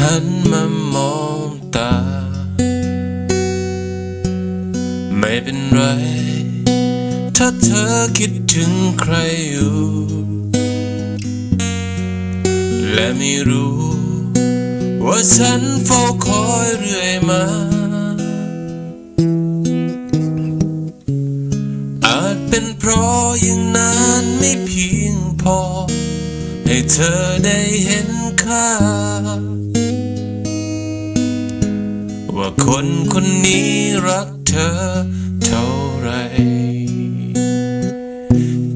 หันมามองตา ไม่เป็นไร ถ้าเธอคิดถึงใครอยู่ และไม่รู้ ว่าฉันเฝ้าคอยเรื่อยมา อาจเป็นเพราะยังนานไม่เพียงพอ ให้เธอได้เห็นค่า คนคนนี้รักเธอเท่าไร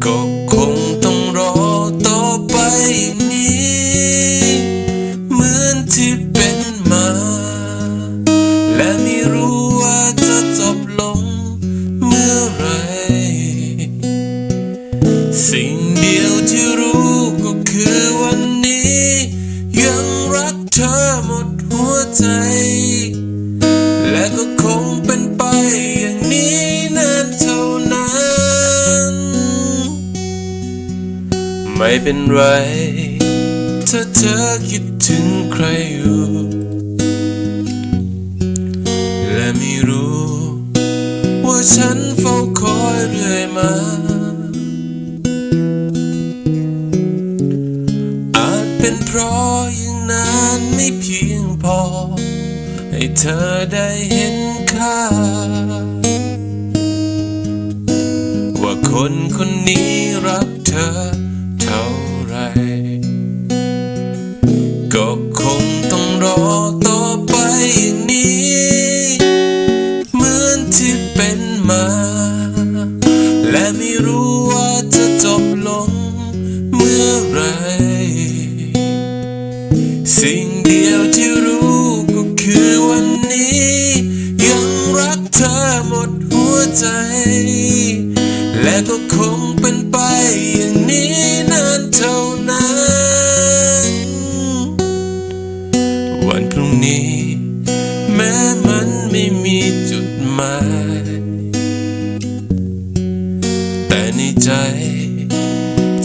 ก็คงต้องรอต่อไปนี้ เหมือนที่เป็นมา และไม่รู้ว่าจะจบลงเมื่อไร เป็นไร ถ้าเธอคิดถึงใครอยู่ และไม่รู้ ว่าฉันเฝ้าคอยเรื่อยมาอาจเป็นเพราะยังนานไม่เพียงพอ ให้เธอได้เห็นค่าว่าคนคนนี้รักเธอ ต้องรอต่อไปอย่างนี้ เหมือนที่เป็นมา และไม่รู้ว่าจะจบลงเมื่อไร สิ่งเดียวที่รู้ก็คือวันนี้ ยังรักเธอหมดหัวใจ และก็คง นี้ แม้มันไม่มีจุดหมาย แต่ในใจ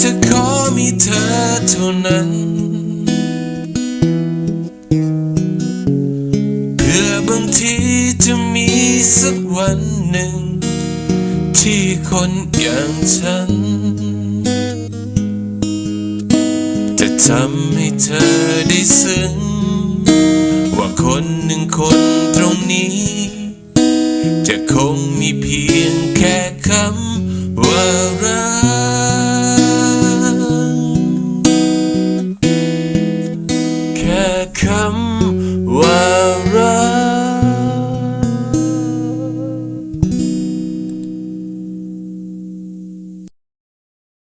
จะขอมีเธอเท่านั้น เพื่อบางทีจะมีสักวันหนึ่ง ที่คนอย่างฉันจะทำให้เธอได้ซึ้ง คนหนึ่งคนตรงนี้ จะคงมีเพียงแค่คำ